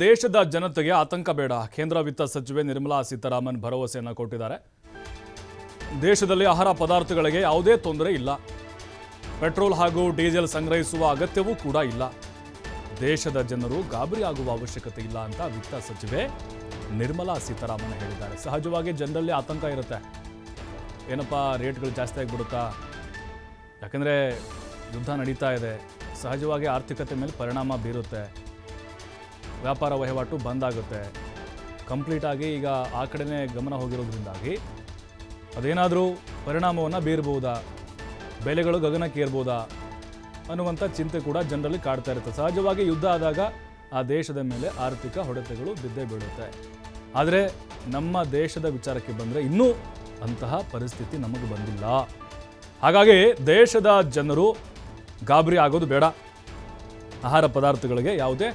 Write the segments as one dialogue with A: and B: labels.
A: ದೇಶದ ಜನತೆಗೆ ಆತಂಕ ಬೇಡ. ಕೇಂದ್ರ ವಿತ್ತ ಸಚಿವೆ ನಿರ್ಮಲಾ ಸೀತಾರಾಮನ್ ಭರವಸೆಯನ್ನು ಕೊಟ್ಟಿದ್ದಾರೆ. ದೇಶದಲ್ಲಿ ಆಹಾರ ಪದಾರ್ಥಗಳಿಗೆ ಯಾವುದೇ ತೊಂದರೆ ಇಲ್ಲ. ಪೆಟ್ರೋಲ್ ಹಾಗೂ ಡೀಸೆಲ್ ಸಂಗ್ರಹಿಸುವ ಅಗತ್ಯವೂ ಕೂಡ ಇಲ್ಲ. ದೇಶದ ಜನರು ಗಾಬರಿ ಆಗುವ ಅವಶ್ಯಕತೆ ಇಲ್ಲ ಅಂತ ವಿತ್ತ ಸಚಿವೆ ನಿರ್ಮಲಾ ಸೀತಾರಾಮನ್ ಹೇಳಿದ್ದಾರೆ. ಸಹಜವಾಗಿ ಜನರಲ್ಲಿ ಆತಂಕ ಇರುತ್ತೆ. ಏನಪ್ಪ, ರೇಟ್ಗಳು ಜಾಸ್ತಿ ಆಗಿಬಿಡುತ್ತಾ? ಯಾಕಂದರೆ ಯುದ್ಧ ನಡೀತಾ ಇದೆ. ಸಹಜವಾಗಿ ಆರ್ಥಿಕತೆ ಮೇಲೆ ಪರಿಣಾಮ ಬೀರುತ್ತೆ. ವ್ಯಾಪಾರ ವಹಿವಾಟು ಬಂದ್ ಆಗುತ್ತೆ ಕಂಪ್ಲೀಟ್ ಆಗಿ ಈಗ ಆ ಕಡೆನೇ ಗಮನ ಹೋಗಿರೋದ್ರಿಂದಾಗಿ ಅದೇನಾದರೂ ಪರಿಣಾಮವನ್ನು ಬೀರ್ಬೋದಾ? ಬೆಲೆಗಳು ಗಗನಕ್ಕೇರ್ಬೋದಾ ಅನ್ನುವಂಥ ಚಿಂತೆ ಕೂಡ ಜನರಲ್ಲಿ ಕಾಡ್ತಾ ಇರುತ್ತೆ. ಸಹಜವಾಗಿ ಯುದ್ಧ ಆದಾಗ ಆ ದೇಶದ ಮೇಲೆ ಆರ್ಥಿಕ ಹೊಡೆತಗಳು ಬಿದ್ದೇ ಬೀಳುತ್ತೆ. ಆದರೆ ನಮ್ಮ ದೇಶದ ವಿಚಾರಕ್ಕೆ ಬಂದರೆ ಇನ್ನೂ ಅಂತಹ ಪರಿಸ್ಥಿತಿ ನಮಗೆ ಬಂದಿಲ್ಲ. ಹಾಗಾಗಿ ದೇಶದ ಜನರು ಗಾಬರಿ ಆಗೋದು ಬೇಡ. ಆಹಾರ ಪದಾರ್ಥಗಳಿಗೆ ಯಾವುದೇ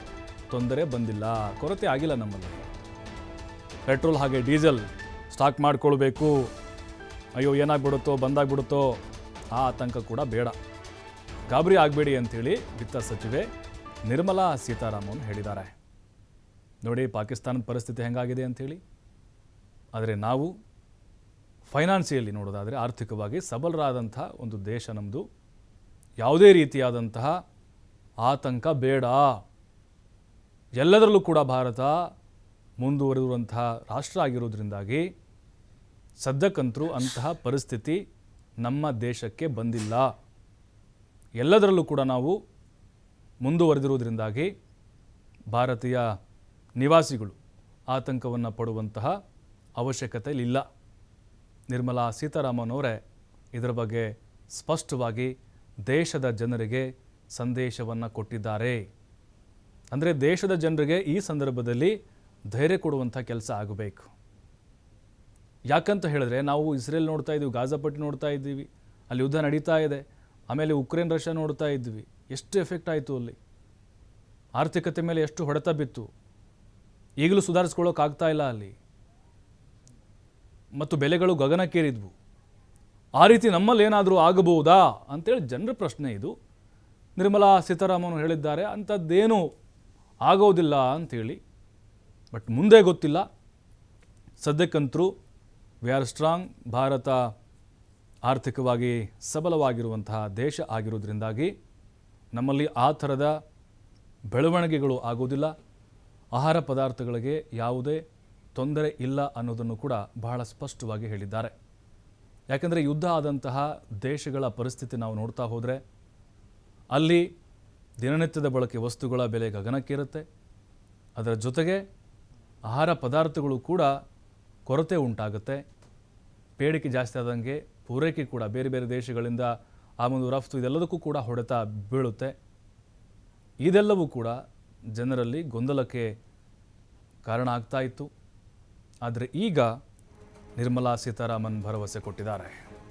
A: ತೊಂದರೆ ಬಂದಿಲ್ಲ, ಕೊರತೆ ಆಗಿಲ್ಲ ನಮ್ಮಲ್ಲಿ. ಪೆಟ್ರೋಲ್ ಹಾಗೆ ಡೀಸೆಲ್ ಸ್ಟಾಕ್ ಮಾಡ್ಕೊಳ್ಬೇಕು. ಅಯ್ಯೋ, ಏನಾಗ್ಬಿಡುತ್ತೋ, ಬಂದಾಗ್ಬಿಡುತ್ತೋ, ಆ ಆತಂಕ ಕೂಡ ಬೇಡ. ಗಾಬರಿ ಆಗಬೇಡಿ ಅಂಥೇಳಿ ವಿತ್ತ ಸಚಿವೆ ನಿರ್ಮಲಾ ಸೀತಾರಾಮನ್ ಹೇಳಿದ್ದಾರೆ. ನೋಡಿ, ಪಾಕಿಸ್ತಾನದ ಪರಿಸ್ಥಿತಿ ಹೆಂಗಾಗಿದೆ ಅಂಥೇಳಿ. ಆದರೆ ನಾವು ಫೈನಾನ್ಸಿಯಲ್ಲಿ ನೋಡೋದಾದರೆ ಆರ್ಥಿಕವಾಗಿ ಸಬಲರಾದಂಥ ಒಂದು ದೇಶ ನಮ್ಮದು ಯಾವುದೇ ರೀತಿಯಾದಂತಹ ಆತಂಕ ಬೇಡ. ಎಲ್ಲದರಲ್ಲೂ ಕೂಡ ಭಾರತ ಮುಂದುವರೆದಿರುವಂತಹ ರಾಷ್ಟ್ರ ಆಗಿರೋದ್ರಿಂದಾಗಿ ಸದ್ಯಕ್ಕಂತರೂ ಅಂತಹ ಪರಿಸ್ಥಿತಿ ನಮ್ಮ ದೇಶಕ್ಕೆ ಬಂದಿಲ್ಲ. ಎಲ್ಲದರಲ್ಲೂ ಕೂಡ ನಾವು ಮುಂದುವರೆದಿರುವುದರಿಂದಾಗಿ ಭಾರತೀಯ ನಿವಾಸಿಗಳು ಆತಂಕವನ್ನು ಪಡುವಂತಹ ಅವಶ್ಯಕತೆ ಇಲ್ಲ ನಿರ್ಮಲಾ ಸೀತಾರಾಮನ್ ಅವರೇ ಇದರ ಬಗ್ಗೆ ಸ್ಪಷ್ಟವಾಗಿ ದೇಶದ ಜನರಿಗೆ ಸಂದೇಶವನ್ನು ಕೊಟ್ಟಿದ್ದಾರೆ. ಅಂದರೆ ದೇಶದ ಜನರಿಗೆ ಈ ಸಂದರ್ಭದಲ್ಲಿ ಧೈರ್ಯ ಕೊಡುವಂಥ ಕೆಲಸ ಆಗಬೇಕು. ಯಾಕಂತ ಹೇಳಿದ್ರೆ ನಾವು ಇಸ್ರೇಲ್ ನೋಡ್ತಾ ಇದ್ದೀವಿ ಗಾಜಾಪಟ್ಟಿ ನೋಡ್ತಾ ಇದ್ದೀವಿ, ಅಲ್ಲಿ ಯುದ್ಧ ನಡೀತಾ ಇದೆ, ಆಮೇಲೆ ಉಕ್ರೇನ್, ರಷ್ಯಾ ನೋಡ್ತಾ ಇದ್ವಿ ಎಷ್ಟು ಎಫೆಕ್ಟ್ ಆಯಿತು ಅಲ್ಲಿ? ಆರ್ಥಿಕತೆ ಮೇಲೆ ಎಷ್ಟು ಹೊಡೆತ ಬಿತ್ತು? ಈಗಲೂ ಸುಧಾರಿಸ್ಕೊಳ್ಳೋಕ್ಕಾಗ್ತಾ ಇಲ್ಲ ಅಲ್ಲಿ. ಮತ್ತು ಬೆಲೆಗಳು ಗಗನಕ್ಕೇರಿದ್ವು. ಆ ರೀತಿ ನಮ್ಮಲ್ಲಿ ಏನಾದರೂ ಆಗಬಹುದಾ? ಅಂತೇಳಿ ಜನರ ಪ್ರಶ್ನೆ ಇದು. ನಿರ್ಮಲಾ ಸೀತಾರಾಮನ್ ಹೇಳಿದ್ದಾರೆ, ಅಂಥದ್ದೇನೂ ಆಗೋದಿಲ್ಲ ಅಂಥೇಳಿ ಬಟ್ ಮುಂದೆ ಗೊತ್ತಿಲ್ಲ. ಸದ್ಯಕ್ಕಂತರೂ ವಿ ಆರ್ ಸ್ಟ್ರಾಂಗ್. ಭಾರತ ಆರ್ಥಿಕವಾಗಿ ಸಬಲವಾಗಿರುವಂತಹ ದೇಶ ಆಗಿರೋದ್ರಿಂದಾಗಿ ನಮ್ಮಲ್ಲಿ ಆ ಥರದ ಬೆಳವಣಿಗೆಗಳು ಆಗೋದಿಲ್ಲ. ಆಹಾರ ಪದಾರ್ಥಗಳಿಗೆ ಯಾವುದೇ ತೊಂದರೆ ಇಲ್ಲ ಅನ್ನೋದನ್ನು ಕೂಡ ಬಹಳ ಸ್ಪಷ್ಟವಾಗಿ ಹೇಳಿದ್ದಾರೆ. ಯಾಕೆಂದರೆ ಯುದ್ಧ ಆದಂತಹ ದೇಶಗಳ ಪರಿಸ್ಥಿತಿ ನಾವು ನೋಡ್ತಾ ಹೋದರೆ ಅಲ್ಲಿ ದಿನನಿತ್ಯದ ಬಳಕೆ ವಸ್ತುಗಳ ಬೆಲೆ ಗಗನಕ್ಕೇರುತ್ತೆ. ಅದರ ಜೊತೆಗೆ ಆಹಾರ ಪದಾರ್ಥಗಳು ಕೂಡ ಕೊರತೆ ಉಂಟಾಗುತ್ತೆ. ಬೇಡಿಕೆ ಜಾಸ್ತಿ ಆದಂಗೆ ಪೂರೈಕೆ ಕೂಡ ಬೇರೆ ಬೇರೆ ದೇಶಗಳಿಂದ ಆ ಒಂದು ರಫ್ತು ಇದೆಲ್ಲದಕ್ಕೂ ಕೂಡ ಹೊಡೆತ ಬೀಳುತ್ತೆ. ಇದೆಲ್ಲವೂ ಕೂಡ ಜನರಲ್ಲಿ ಗೊಂದಲಕ್ಕೆ ಕಾರಣ ಆಗ್ತಾ ಇತ್ತು. ಆದರೆ ಈಗ ನಿರ್ಮಲಾ ಸೀತಾರಾಮನ್ ಭರವಸೆ ಕೊಟ್ಟಿದ್ದಾರೆ.